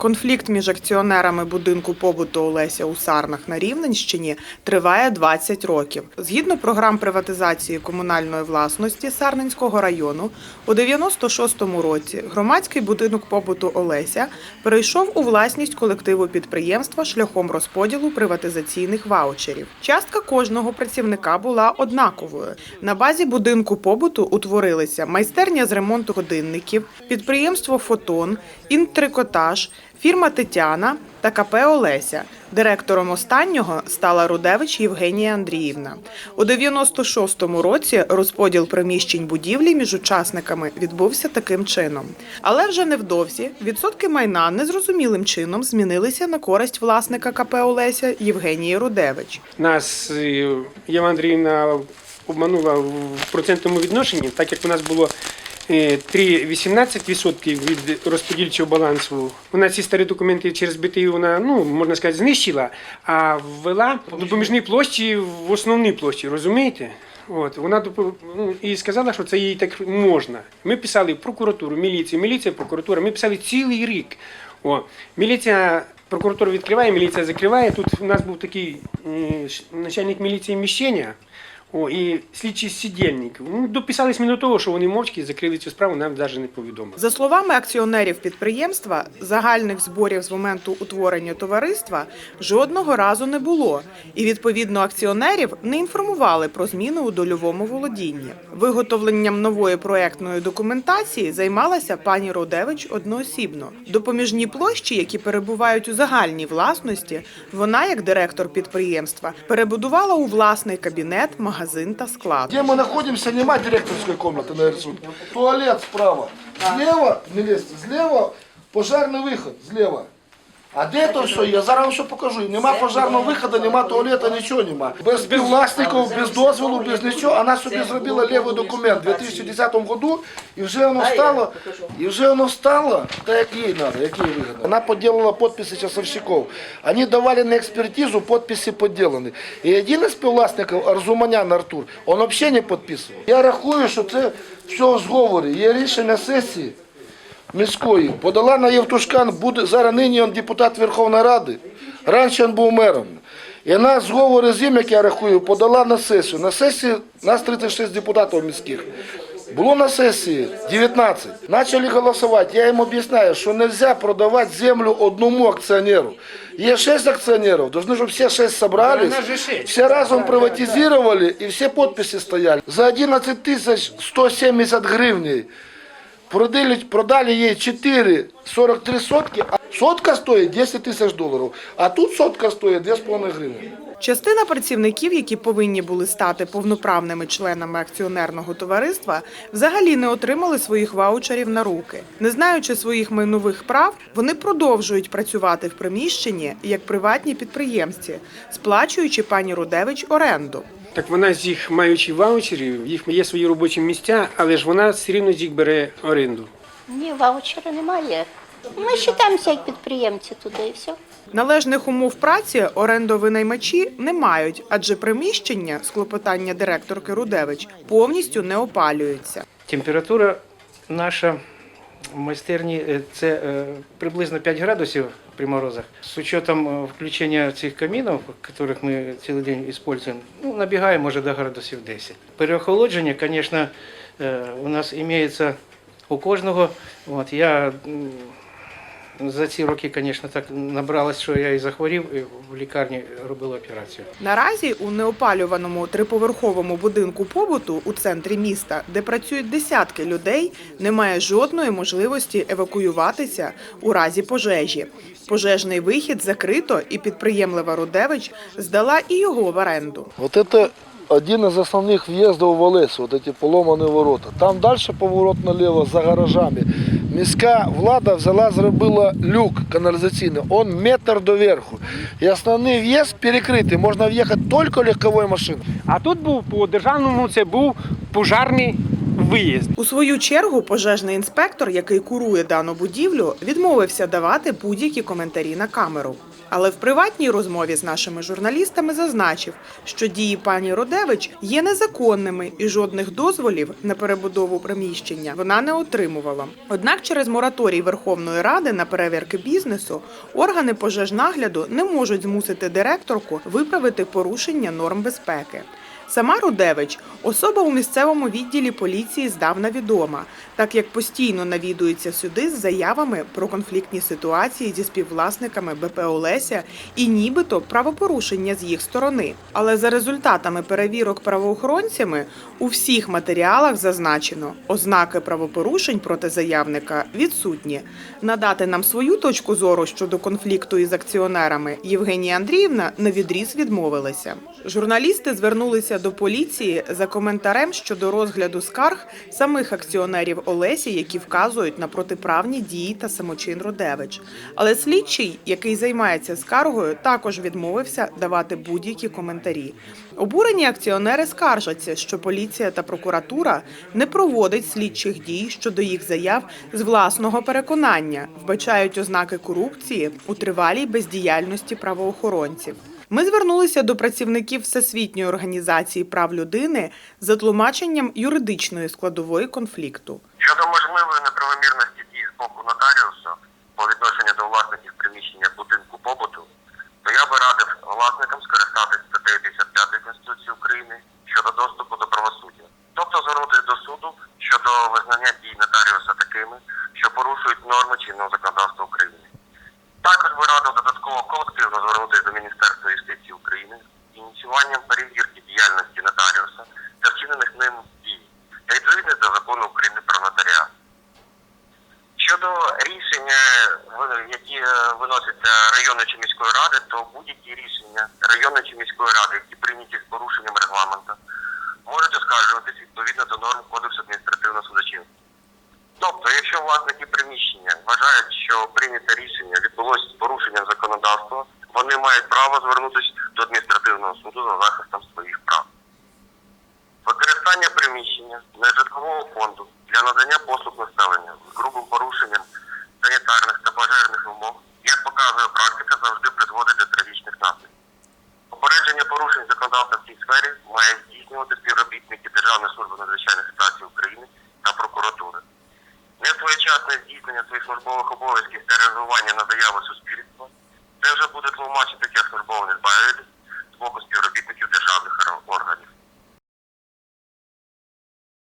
Конфлікт між акціонерами будинку побуту Олеся у Сарнах на Рівненщині триває 20 років. Згідно програм приватизації комунальної власності Сарненського району, у 96-му році громадський будинок побуту Олеся перейшов у власність колективу підприємства шляхом розподілу приватизаційних ваучерів. Частка кожного працівника була однаковою. На базі будинку побуту утворилися майстерня з ремонту годинників, підприємство Фотон, інтрикотаж, фірма Тетяна та КП Олеся. Директором останнього стала Рудевич Євгенія Андріївна. У 96-му році розподіл приміщень будівлі між учасниками відбувся таким чином. Але вже невдовзі відсотки майна незрозумілим чином змінилися на користь власника КП Олеся Євгенії Рудевич. Нас е, Єва Андріївна обманула в процентному відношенні, так як у нас було 3,18% від розподільчого балансу. Вона ці старі документи через БТІ вона, ну, можна сказати, знищила, а ввела допоміжні площі в основні площі, розумієте? От, вона ну, і сказала, що це їй так можна. Ми писали в прокуратуру, міліцію, міліція, прокуратура. Ми писали цілий рік. О, міліція, прокуратура відкриває, міліція закриває. Тут у нас був такий е, начальник міліції міщення. О, і слідчий сидільник. Ну, дописались ми до того, що вони мовчки закрили цю справу, нам навіть не повідомили. За словами акціонерів підприємства, загальних зборів з моменту утворення товариства жодного разу не було, і відповідно акціонерів не інформували про зміни у дольовому володінні. Виготовленням нової проектної документації займалася пані Родевич одноосібно. Допоміжні площі, які перебувають у загальній власності, вона, як директор підприємства, перебудувала у власний кабінет, магазин та склад. Где мы находимся, нема директорской комнаты на рисунке. Туалет справа. Слева, не лезьте, слева пожарный выход, слева. А де то все? Я зараз вам все покажу. Нема пожарного виходу, нема туалета, нічого нема. Без співвласників, без дозволу, без нічого. Вона собі зробила лівий документ у 2010 году, і вже воно стало, і вже воно стало, так як їй треба, як їй вигідно. Вона поділила підписи часовщиків. Вони давали на експертизу, підписи поділені. І один із співвласників, Арзуманян Артур, він взагалі не підписував. Я рахую, що це все в зговорі. Є рішення сесії міської. Подала на Євтушкан, буде, зараз нині він депутат Верховної Ради, раніше він був мером. І вона зговори з ним, як я рахую, подала на сесію. На сесії нас 36 депутатів міських. Було на сесії 19. Почали голосувати. Я їм об'ясняю, що не можна продавати землю одному акціонеру. Є 6 акціонерів, должны, щоб всі 6 зібрались, нас же шесть. все разом приватизировали і всі підписи стояли. За 11 тисяч 170 гривень Продали, їй 4 43 сотки, а сотка стоїть 10 тисяч доларів, а тут сотка стоїть 2,5 гривні. Частина працівників, які повинні були стати повноправними членами акціонерного товариства, взагалі не отримали своїх ваучерів на руки. Не знаючи своїх майнових прав, вони продовжують працювати в приміщенні як приватні підприємці, сплачуючи пані Рудевич оренду. Так вона з їх, маючи ваучерів, в їх є свої робочі місця, але ж вона все рівно з їх бере оренду. Ні, ваучера немає. Ми вважаємося як підприємці туди і все. Належних умов праці орендовинаймачі не мають, адже приміщення з клопотання директорки Рудевич повністю не опалюються. Температура наша в майстерні е, це е, приблизно 5 градусів при морозах. З учетом е, включення цих камінів, яких ми цілий день використовуємо, ну, набігає може до градусів 10. Переохолодження, звісно, у нас імеється у кожного. От, я за ці роки, звісно, так набралось, що я і захворів, і в лікарні робили операцію. Наразі у неопалюваному триповерховому будинку побуту у центрі міста, де працюють десятки людей, немає жодної можливості евакуюватися у разі пожежі. Пожежний вихід закрито, і підприємлива Рудевич здала і його в оренду. Вот это один из основных въездов в Олесу, вот эти поломані ворота. Там дальше поворот наліво за гаражами. Міська влада взяла, зробила люк каналізаційний, он метр доверху. І основний в'їзд перекритий, можна в'їхати тільки легковою машиною. А тут був по державному це був пожарний виїзд. У свою чергу пожежний інспектор, який курує дану будівлю, відмовився давати будь-які коментарі на камеру. Але в приватній розмові з нашими журналістами зазначив, що дії пані Родевич є незаконними і жодних дозволів на перебудову приміщення вона не отримувала. Однак через мораторій Верховної Ради на перевірки бізнесу органи пожежнагляду не можуть змусити директорку виправити порушення норм безпеки. Сама Рудевич особа у місцевому відділі поліції здавна відома, так як постійно навідується сюди з заявами про конфліктні ситуації зі співвласниками БП Олеся і нібито правопорушення з їх сторони. Але за результатами перевірок правоохоронцями у всіх матеріалах зазначено, ознаки правопорушень проти заявника відсутні. Надати нам свою точку зору щодо конфлікту із акціонерами Євгенія Андріївна на відріз відмовилася. Журналісти звернулися до поліції за коментарем щодо розгляду скарг самих акціонерів Олесі, які вказують на протиправні дії та самочин Родевич. Але слідчий, який займається скаргою, також відмовився давати будь-які коментарі. Обурені акціонери скаржаться, що поліція та прокуратура не проводить слідчих дій щодо їх заяв з власного переконання, вбачають ознаки корупції у тривалій бездіяльності правоохоронців. Ми звернулися до працівників Всесвітньої організації прав людини за тлумаченням юридичної складової конфлікту. Щодо можливої неправомірності дій з боку нотаріуса по відношенню до власників приміщення будинку побуту, то я би радив власникам скористатися статтею 55 Конституції України щодо доступу до правосуддя, тобто звернутися до суду щодо визнання дій нотаріуса такими, що порушують норми чинного законодавства України. Також би радив додатково колективно звернутися до Міністерства юстиції України з ініціюванням перевірки діяльності нотаріуса та вчинених ним дій та відповідності до закону України про нотаріат. Щодо рішення, які е, виносяться районної чи міської ради, то будь-які рішення районної чи міської ради, які прийняті з порушенням регламенту, можуть оскаржуватись відповідно до норм Кодексу адміністративного судочинства. Тобто, якщо власники приміщення вважають, що прийняте рішення відбулося з порушенням законодавства, вони мають право звернутися до адміністративного суду за захистом своїх прав. Використання приміщення нежитлового фонду для надання послуг населення з грубим порушенням санітарних та пожежних вимог, як показує практика, завжди призводить до трагічних наслідків. Попередження порушень законодавства в цій сфері має здійснювати співробітники Державної служби надзвичайних ситуацій України та прокуратури. Несвоєчасне здійснення своїх службових обов'язків та реагування на заяви суспільства де вже буде тлумачити, як турбований з боку співробітників державних.